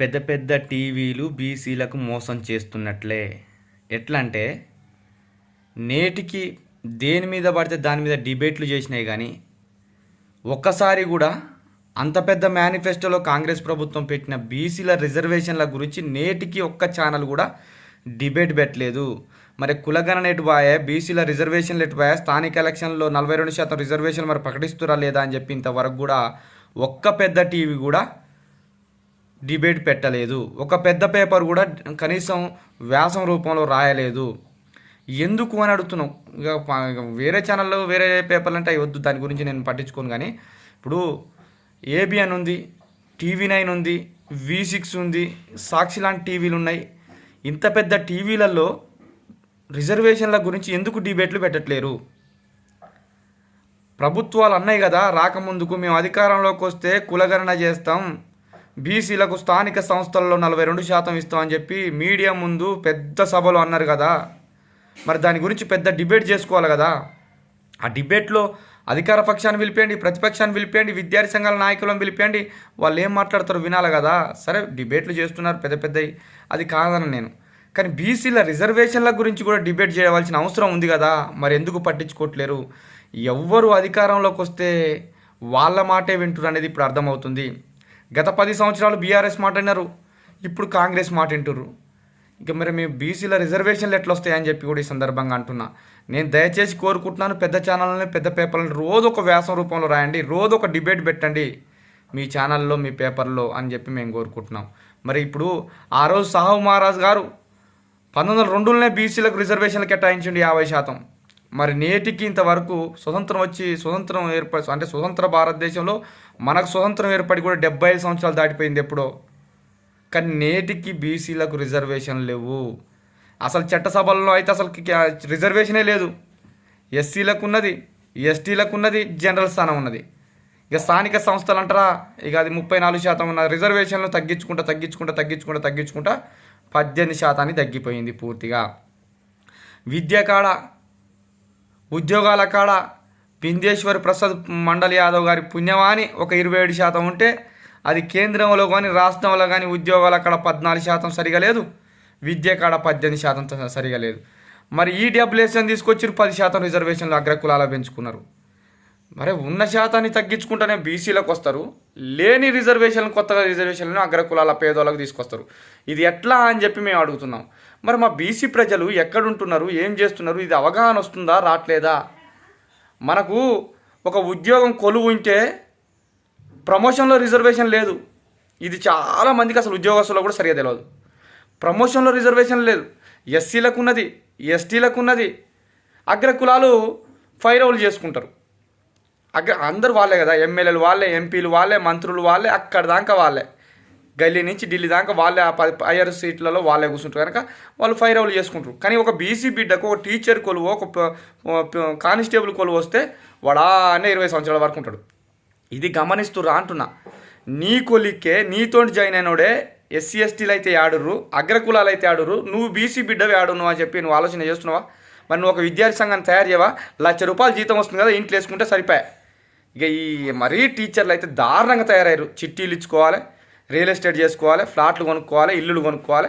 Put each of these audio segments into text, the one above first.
పెద్ద పెద్ద టీవీలు బీసీలకు మోసం చేస్తున్నట్లే. ఎట్లా అంటే నేటికి దేని మీద పడితే దాని మీద డిబేట్లు చేసినాయి కానీ ఒక్కసారి కూడా అంత పెద్ద మేనిఫెస్టోలో కాంగ్రెస్ ప్రభుత్వం పెట్టిన బీసీల రిజర్వేషన్ల గురించి నేటికి ఒక్క ఛానల్ కూడా డిబేట్ పెట్టలేదు. మరి కులగణన ఎటు బాయే బీసీల రిజర్వేషన్లు ఎటు బాయే స్థానిక ఎలక్షన్లో నలభై రెండు శాతం రిజర్వేషన్ మరి ప్రకటిస్తురా లేదా అని చెప్పి ఇంతవరకు కూడా ఒక్క పెద్ద టీవీ కూడా డిబేట్ పెట్టలేదు. ఒక పెద్ద పేపర్ కూడా కనీసం వ్యాసం రూపంలో రాయలేదు. ఎందుకు అని అడుగుతున్నాం. ఇక వేరే ఛానల్లో వేరే పేపర్లు అంటే అయ్యొద్దు వద్దు. దాని గురించి నేను పట్టించుకోను కానీ ఇప్పుడు ఏబిఎన్ ఉంది టీవీ నైన్ ఉంది వి సిక్స్ ఉంది సాక్షి లాంటి టీవీలు ఉన్నాయి. ఇంత పెద్ద టీవీలలో రిజర్వేషన్ల గురించి ఎందుకు డిబేట్లు పెట్టట్లేరు? ప్రభుత్వాలు అన్నాయి కదా రాకముందుకు మేము అధికారంలోకి వస్తే కులగణన చేస్తాం. బీసీలకు స్థానిక సంస్థల్లో నలభై రెండు శాతం ఇస్తామని చెప్పి మీడియా ముందు పెద్ద సభలో అన్నారు కదా. మరి దాని గురించి పెద్ద డిబేట్ చేసుకోవాలి కదా. ఆ డిబేట్లో అధికార పక్షాన్ని పిలిపేయండి ప్రతిపక్షాన్ని పిలిపేయండి విద్యార్థి సంఘాల నాయకులను పిలిపేయండి. వాళ్ళు ఏం మాట్లాడతారో వినాలి కదా. సరే డిబేట్లు చేస్తున్నారు పెద్ద పెద్దవి అది కాదని నేను. కానీ బీసీల రిజర్వేషన్ల గురించి కూడా డిబేట్ చేయవలసిన అవసరం ఉంది కదా. మరి ఎందుకు పట్టించుకోవట్లేరు? ఎవ్వరు అధికారంలోకి వస్తే వాళ్ళ మాటే వింటున్నారు అనేది ఇప్పుడు అర్థమవుతుంది. గత పది సంవత్సరాలు బీఆర్ఎస్ మాట అన్నారు. ఇప్పుడు కాంగ్రెస్ మాట వింటుర్రు. ఇక మరి మేము బీసీల రిజర్వేషన్లు ఎట్లా వస్తాయని చెప్పి కూడా ఈ సందర్భంగా అంటున్నా. నేను దయచేసి కోరుకుంటున్నాను పెద్ద ఛానల్ని పెద్ద పేపర్లను రోజు ఒక వ్యాసం రూపంలో రాయండి రోజు ఒక డిబేట్ పెట్టండి మీ ఛానల్లో మీ పేపర్లో అని చెప్పి మేము కోరుకుంటున్నాం. మరి ఇప్పుడు ఆ రోజు సాహు మహారాజ్ గారు పంతొమ్మిది వందల రెండులోనే బీసీలకు రిజర్వేషన్లు కేటాయించండి యాభై శాతం. మరి నేటికి ఇంతవరకు స్వతంత్రం వచ్చి స్వతంత్రం ఏర్పడి అంటే స్వతంత్ర భారతదేశంలో మనకు స్వతంత్రం ఏర్పడి కూడా డెబ్బై ఐదు సంవత్సరాలు దాటిపోయింది ఎప్పుడో. కానీ నేటికి బీసీలకు రిజర్వేషన్ లేవు. అసలు చట్టసభల్లో అయితే అసలు రిజర్వేషనే లేదు. ఎస్సీలకు ఉన్నది ఎస్టీలకు ఉన్నది జనరల్ స్థానం ఉన్నది. ఇక స్థానిక సంస్థలు అంటారా? ఇక అది ముప్పై నాలుగు శాతం ఉన్న రిజర్వేషన్లు తగ్గించుకుంటా తగ్గించుకుంటా తగ్గించుకుంటా తగ్గించుకుంటా పద్దెనిమిది శాతానికి తగ్గిపోయింది పూర్తిగా. విద్య కాడ ఉద్యోగాల కాడ బిందేశ్వర్ ప్రసాద్ మండల్ యాదవ్ గారి పుణ్యమాని ఒక ఇరవై ఏడు శాతం ఉంటే అది కేంద్రంలో కానీ రాష్ట్రంలో కానీ ఉద్యోగాల కాడ పద్నాలుగు శాతం సరిగా లేదు. విద్య కాడ పద్దెనిమిది శాతం సరిగా లేదు. మరి ఈడబ్ల్యూఎస్ఎన్ తీసుకొచ్చి పది శాతం రిజర్వేషన్లు అగ్రకులాల పెంచుకున్నారు. మరి ఉన్న శాతాన్ని తగ్గించుకుంటేనే బీసీలకు వస్తారు. లేని రిజర్వేషన్లు కొత్తగా రిజర్వేషన్లను అగ్రకులాల పేదోళ్ళకు తీసుకొస్తారు. ఇది ఎట్లా అని చెప్పి మేము అడుగుతున్నాం. మరి మా బీసీ ప్రజలు ఎక్కడుంటున్నారు? ఏం చేస్తున్నారు? ఇది అవగాహన వస్తుందా? రావట్లేదా మనకు ఒక ఉద్యోగం కొలువు ఉంటే ప్రమోషన్లో రిజర్వేషన్ లేదు. ఇది చాలా మందికి అసలు ఉద్యోగస్తులకు కూడా సరిగా తెలియదు ప్రమోషన్లో రిజర్వేషన్ లేదు. ఎస్సీలకు ఉన్నది ఎస్టీలకు ఉన్నది అగ్ర కులాలు ఫైరవులు చేసుకుంటారు. అగ్ర అందరు వాళ్ళే కదా. ఎమ్మెల్యేలు వాళ్ళే ఎంపీలు వాళ్ళే మంత్రులు వాళ్ళే అక్కడ దాకా వాళ్ళే. గల్లీ నుంచి ఢిల్లీ దాకా వాళ్ళే ఆ పది హయ్యర్ సీట్లలో వాళ్ళే కూర్చుంటారు. కనుక వాళ్ళు ఫైర్ అవులు చేసుకుంటారు. కానీ ఒక బీసీ బిడ్డకు ఒక టీచర్ కొలువు ఒక కానిస్టేబుల్ కొలువు వస్తే వాడానే అనే ఇరవై సంవత్సరాల వరకు ఉంటాడు. ఇది గమనిస్తురా అంటున్నా. నీ కొలిక్కే నీతోటి జాయిన్ అయినోడే ఎస్సీ ఎస్టీలు అయితే ఆడుర్రు అగ్రకులాలు అయితే ఆడుర్రు నువ్వు బీసీ బిడ్డవి ఆడును అని చెప్పి నువ్వు ఆలోచన చేస్తున్నావా? మరి నువ్వు ఒక విద్యార్థి సంఘాన్ని తయారు చేయవా? లక్ష రూపాయలు జీతం వస్తుంది కదా ఇంట్లో వేసుకుంటే సరిపోయా. ఇక ఈ మరీ టీచర్లు అయితే దారుణంగా తయారయ్యారు. చిట్టీలు ఇచ్చుకోవాలి. రియల్ ఎస్టేట్ చేసుకోవాలి ఫ్లాట్లు కొనుక్కోవాలి ఇల్లులు కొనుక్కోవాలి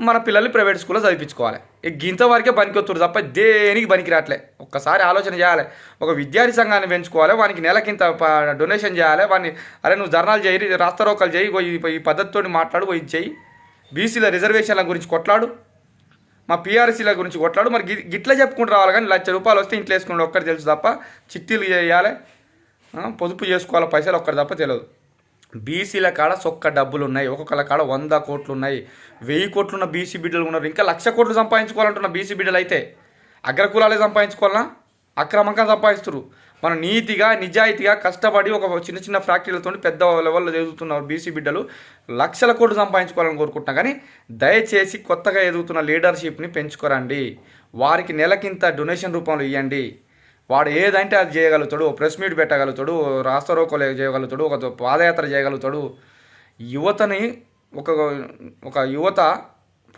మన పిల్లల్ని ప్రైవేట్ స్కూల్లో చదివించుకోవాలి. ఇక గింత వరకే తప్ప దేనికి పనికి రావట్లే ఒక్కసారి ఆలోచన చేయాలి. ఒక విద్యార్థి సంఘాన్ని పెంచుకోవాలి వానికి నెలకింత డొనేషన్ చేయాలి వాడిని అరే నువ్వు ధర్నాలు చేయి రాస్తారోకలు చేయి పోయి ఈ పద్ధతితో మాట్లాడు పోయి చేయి. బీసీల రిజర్వేషన్ల గురించి కొట్లాడు. మా పీఆర్సీల గురించి కొట్లాడు. మరి గి- గిట్ల చెప్పుకుంటూ రావాలి కానీ లక్ష రూపాయలు వస్తే ఇంట్లో వేసుకుంటే ఒక్కటి తెలుసు తప్ప చిట్టీలు చేయాలి. పొదుపు చేసుకోవాలి పైసలు ఒక్కటి తప్ప తెలియదు. బీసీల కాడ సొక్క డబ్బులు ఉన్నాయి ఒక్కొక్కల కాడ వంద కోట్లు ఉన్నాయి వెయ్యి కోట్లు ఉన్న బీసీ బిడ్డలు ఉన్నారు. ఇంకా లక్ష కోట్లు సంపాదించుకోవాలంటున్న బీసీ బిడ్డలు అయితే అగ్రకులాలే సంపాదించుకోవాలన్నా అక్రమంగా సంపాదిస్తారు మనం నీతిగా నిజాయితీగా కష్టపడి ఒక చిన్న చిన్న ఫ్యాక్టరీలతో పెద్ద లెవెల్లో ఎదుగుతున్నారు బీసీ బిడ్డలు. లక్షల కోట్లు సంపాదించుకోవాలని కోరుకుంటున్నా కానీ దయచేసి కొత్తగా ఎదుగుతున్న లీడర్షిప్ని పెంచుకోరండి. వారికి నెలకింత డొనేషన్ రూపంలో ఇవ్వండి వాడు ఏదంటే అది చేయగలుగుతాడు ప్రెస్ మీట్ పెట్టగలుగుతాడు రాస్తారోకోలు చేయగలుగుతాడు ఒక పాదయాత్ర చేయగలుగుతాడు. యువతని ఒక ఒక యువత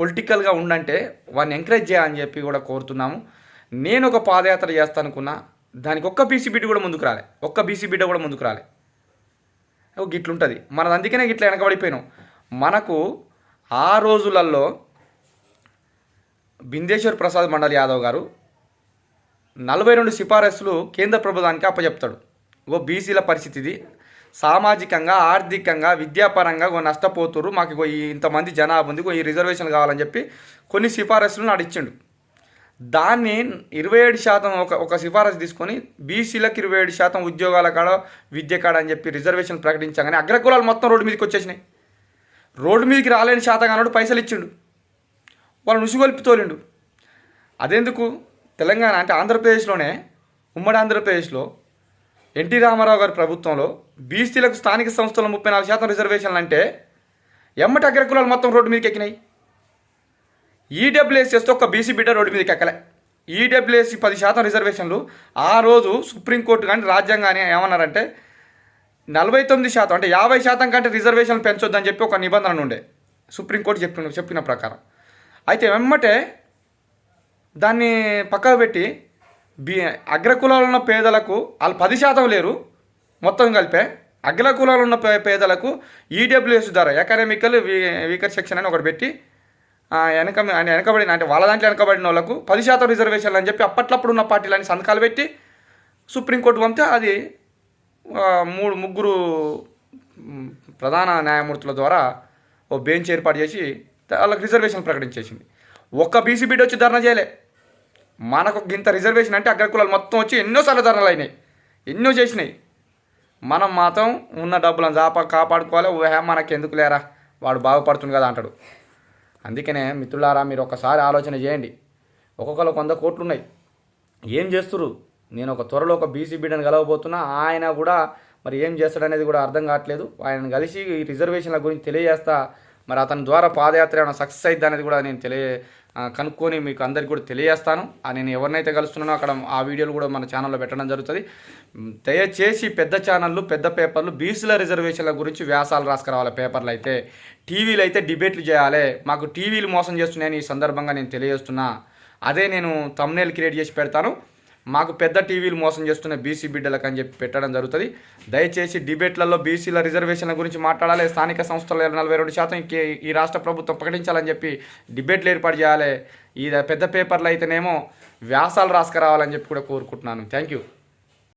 పొలిటికల్గా ఉండంటే వాడిని ఎంకరేజ్ చేయాలని చెప్పి కూడా కోరుతున్నాము. నేను ఒక పాదయాత్ర చేస్తాను అనుకున్నా దానికి ఒక్క బీసీ బిడ్డ కూడా ముందుకు రాలే. ఒక్క బీసీ బిడ్డ కూడా ముందుకు రాలే. గిట్లుంటుంది. మనది అందుకనే గిట్ల వెనకబడిపోయినాం. మనకు ఆ రోజులలో బిందేశ్వర్ ప్రసాద్ మండల్ యాదవ్ గారు నలభై రెండు సిఫారసులు కేంద్ర ప్రభుత్వానికి అప్పచెప్తాడు ఓ బీసీల పరిస్థితి ఇది సామాజికంగా ఆర్థికంగా విద్యాపరంగా నష్టపోతురు మాకు ఇంతమంది జనాభా ఉంది. ఈ రిజర్వేషన్ కావాలని చెప్పి కొన్ని సిఫారసులు నడిచిండు. దాన్ని ఇరవై ఏడు శాతం ఒక ఒక సిఫారసు తీసుకొని బీసీలకు ఇరవై ఏడు శాతం ఉద్యోగాల కాడ విద్య కాడ అని చెప్పి రిజర్వేషన్ ప్రకటించగానే అగ్రకులాలు మొత్తం రోడ్డు మీదకి వచ్చేసినాయి. రోడ్డు మీదకి రాలేని శాతం శాతగానుడు పైసలు ఇచ్చిండు వాళ్ళు నుసుగొలిపి తోలిండు. అదెందుకు? తెలంగాణ అంటే ఆంధ్రప్రదేశ్లోనే ఉమ్మడి ఆంధ్రప్రదేశ్లో ఎన్టీ రామారావు గారి ప్రభుత్వంలో బీసీలకు స్థానిక సంస్థల ముప్పై నాలుగు శాతం రిజర్వేషన్లు అంటే ఎమ్మటి అగ్రకులాలు మొత్తం రోడ్డు మీదకి ఎక్కినాయి. ఈడబ్ల్యూఎస్ చేస్తే ఒక బీసీ బిడ్డ రోడ్డు మీదకి ఎక్కలే. ఈడబ్ల్యూఎస్సి పది శాతం రిజర్వేషన్లు. ఆ రోజు సుప్రీంకోర్టు కానీ రాజ్యాంగాన్ని ఏమన్నారంటే నలభై తొమ్మిది శాతం అంటే యాభై శాతం కంటే రిజర్వేషన్ పెంచొద్దని చెప్పి ఒక నిబంధన ఉండే. సుప్రీంకోర్టు చెప్పిన చెప్పిన ప్రకారం. అయితే వెమ్మటే దాన్ని పక్కకు పెట్టి బి అగ్రకులాలు ఉన్న పేదలకు వాళ్ళు పది శాతం లేరు మొత్తం కలిపే. అగ్రకులాలు ఉన్న పే పేదలకు ఈడబ్ల్యూఎస్ ద్వారా ఎకనామికల్ వీకర్ సెక్షన్ అని ఒకటి పెట్టి వెనక వెనకబడిన అంటే వాళ్ళ దాంట్లో వెనకబడిన వాళ్ళకు పది శాతం రిజర్వేషన్లు అని చెప్పి అప్పట్లప్పుడు ఉన్న పార్టీలని సంతకాలు పెట్టి సుప్రీంకోర్టు పంపితే అది మూడు ముగ్గురు ప్రధాన న్యాయమూర్తుల ద్వారా ఓ బెంచ్ ఏర్పాటు చేసి వాళ్ళకి రిజర్వేషన్ ప్రకటించేసింది. ఒక్క బీసీ బిడ్డ వచ్చి ధర్నా చేయలే. మనకు ఇంత రిజర్వేషన్ అంటే అగ్రకులాలు మొత్తం వచ్చి ఎన్నోసార్లు ధరలు అయినాయి. ఎన్నో చేసినాయి. మనం మాత్రం ఉన్న డబ్బులను జాప కాపాడుకోవాలి. ఊహే మనకి ఎందుకు లేరా? వాడు బాగుపడుతుంది కదా అంటాడు. అందుకనే మిత్రులారా మీరు ఒకసారి ఆలోచన చేయండి. ఒక్కొక్కరు వంద కోట్లు ఉన్నాయి ఏం చేస్తురు నేను ఒక త్వరలో ఒక బీసీ బిడ్డను కలవబోతున్నా. ఆయన కూడా మరి ఏం చేస్తాడనేది కూడా అర్థం కావట్లేదు. ఆయనను కలిసి ఈ రిజర్వేషన్ల గురించి తెలియజేస్తా మరి అతని ద్వారా పాదయాత్ర ఏమైనా సక్సెస్ అయిద్దా అనేది కూడా నేను తెలియ కనుక్కొని మీకు అందరికి కూడా తెలియజేస్తాను. నేను ఎవరినైతే కలుస్తున్నానో అక్కడ ఆ వీడియోలు కూడా మన ఛానల్లో పెట్టడం జరుగుతుంది. దయచేసి పెద్ద ఛానళ్ళు పెద్ద పేపర్లు బీసీల రిజర్వేషన్ల గురించి వ్యాసాలు రాసుకురావాలి పేపర్లు అయితే. టీవీలు అయితే డిబేట్లు చేయాలి. మాకు టీవీలు మోసం చేస్తున్నాయని ఈ సందర్భంగా నేను తెలియజేస్తున్నా. అదే నేను తమ్నేల్ క్రియేట్ చేసి పెడతాను. మాకు పెద్ద టీవీలు మోసం చేస్తున్న బీసీ బిడ్డలకు అని చెప్పి పెట్టడం జరుగుతుంది. దయచేసి డిబేట్లలో బీసీల రిజర్వేషన్ల గురించి మాట్లాడాలి. స్థానిక సంస్థల నలభై రెండు శాతం ఈ- ఈ రాష్ట్ర ప్రభుత్వం ప్రకటించాలని చెప్పి డిబేట్లు ఏర్పాటు చేయాలి. ఈ పెద్ద పేపర్లు అయితేనేమో వ్యాసాలు రాసుకురావాలని చెప్పి కూడా కోరుకుంటున్నాను. Thank you.